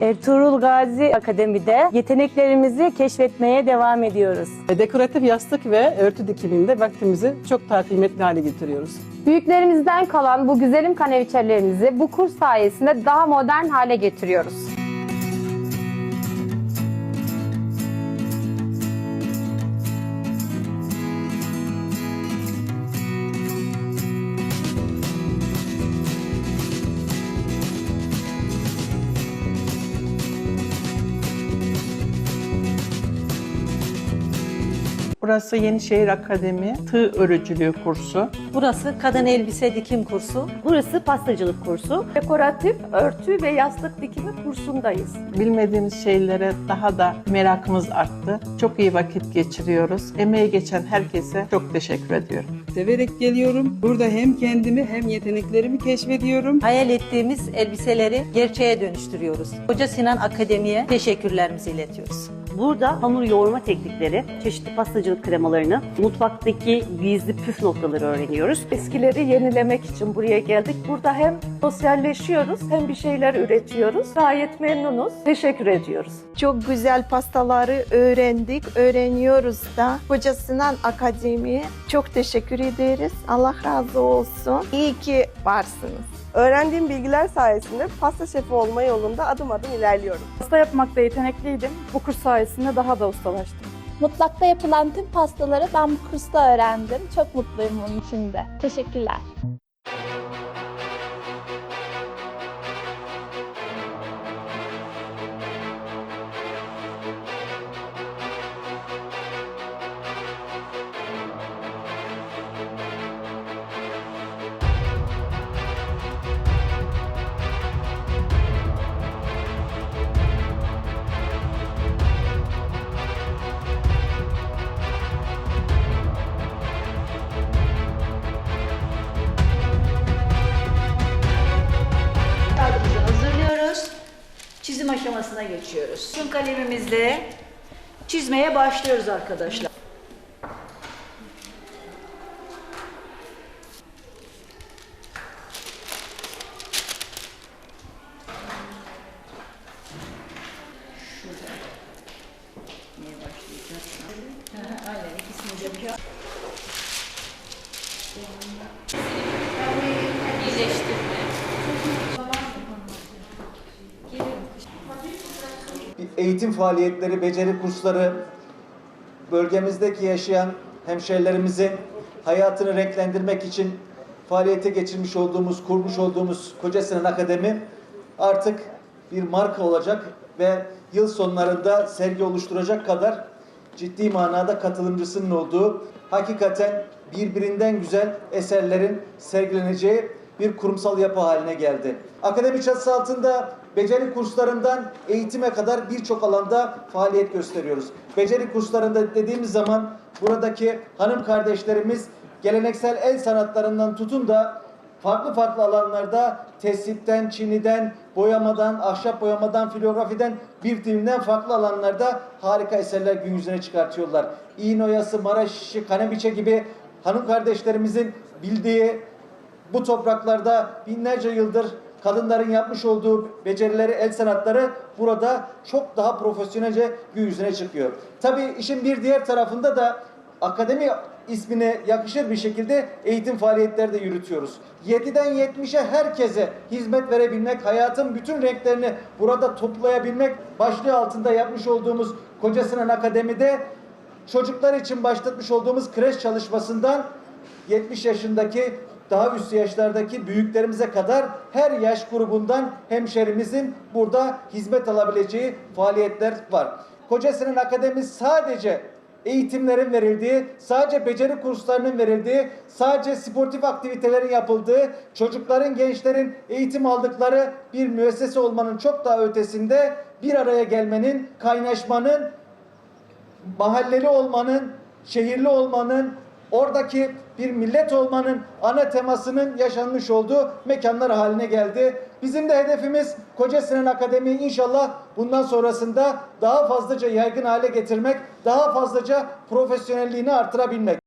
Ertuğrul Gazi Akademi'de yeteneklerimizi keşfetmeye devam ediyoruz. Dekoratif yastık ve örtü dikiminde vaktimizi çok daha kıymetli hale getiriyoruz. Büyüklerimizden kalan bu güzelim kaneviçelerimizi bu kurs sayesinde daha modern hale getiriyoruz. Burası Yenişehir Akademi Tığ Örücülüğü kursu. Burası kadın elbise dikim kursu. Burası pastacılık kursu. Dekoratif örtü ve yastık dikimi kursundayız. Bilmediğimiz şeylere daha da merakımız arttı. Çok iyi vakit geçiriyoruz. Emeği geçen herkese çok teşekkür ediyorum. Severek geliyorum. Burada hem kendimi hem yeteneklerimi keşfediyorum. Hayal ettiğimiz elbiseleri gerçeğe dönüştürüyoruz. Hoca Sinan Akademi'ye teşekkürlerimizi iletiyoruz. Burada hamur yoğurma teknikleri, çeşitli pastacılık kremalarını, mutfaktaki gizli püf noktaları öğreniyoruz. Eskileri yenilemek için buraya geldik. Burada hem sosyalleşiyoruz hem bir şeyler üretiyoruz. Gayet memnunuz. Teşekkür ediyoruz. Çok güzel pastaları öğrendik, öğreniyoruz da. Hoca Sinan Akademi'ye çok teşekkür ederiz. Allah razı olsun. İyi ki varsınız. Öğrendiğim bilgiler sayesinde pasta şefi olma yolunda adım adım ilerliyorum. Pasta yapmakta yetenekliydim. Bu kurs sayesinde daha da ustalaştım. Mutfakta yapılan tüm pastaları ben bu kursta öğrendim. Çok mutluyum bunun için de. Teşekkürler. Çizim aşamasına geçiyoruz. Sun kalemimizle çizmeye başlıyoruz arkadaşlar. Aynen ikisini de bir eğitim faaliyetleri, beceri kursları, bölgemizdeki yaşayan hemşehrilerimizin hayatını renklendirmek için faaliyete geçirmiş olduğumuz, kurmuş olduğumuz Koca Sinan Akademi artık bir marka olacak ve yıl sonlarında sergi oluşturacak kadar ciddi manada katılımcısının olduğu, hakikaten birbirinden güzel eserlerin sergileneceği bir kurumsal yapı haline geldi. Akademi çatısı altında beceri kurslarından eğitime kadar birçok alanda faaliyet gösteriyoruz. Beceri kurslarında dediğimiz zaman buradaki hanım kardeşlerimiz geleneksel el sanatlarından tutun da farklı farklı alanlarda tesipten, çiniden, boyamadan, ahşap boyamadan, filografiden bir dilinden farklı alanlarda harika eserler gün yüzüne çıkartıyorlar. İğne oyası, Maraş işi, kanebiçe gibi hanım kardeşlerimizin bildiği bu topraklarda binlerce yıldır kadınların yapmış olduğu becerileri, el sanatları burada çok daha profesyonelce gün yüzüne çıkıyor. Tabii işin bir diğer tarafında da akademi ismine yakışır bir şekilde eğitim faaliyetleri de yürütüyoruz. 7'den 70'e herkese hizmet verebilmek, hayatın bütün renklerini burada toplayabilmek başlığı altında yapmış olduğumuz Koca Sinan Akademi'de çocuklar için başlatmış olduğumuz kreş çalışmasından 70 yaşındaki daha üst yaşlardaki büyüklerimize kadar her yaş grubundan hemşerimizin burada hizmet alabileceği faaliyetler var. Koca Sinan Akademi sadece eğitimlerin verildiği, sadece beceri kurslarının verildiği, sadece sportif aktivitelerin yapıldığı, çocukların, gençlerin eğitim aldıkları bir müessese olmanın çok daha ötesinde bir araya gelmenin, kaynaşmanın, mahalleli olmanın, şehirli olmanın, oradaki bir millet olmanın ana temasının yaşanmış olduğu mekanlar haline geldi. Bizim de hedefimiz Koca Sinan Akademi'yi inşallah bundan sonrasında daha fazlaca yaygın hale getirmek, daha fazlaca profesyonelliğini artırabilmek.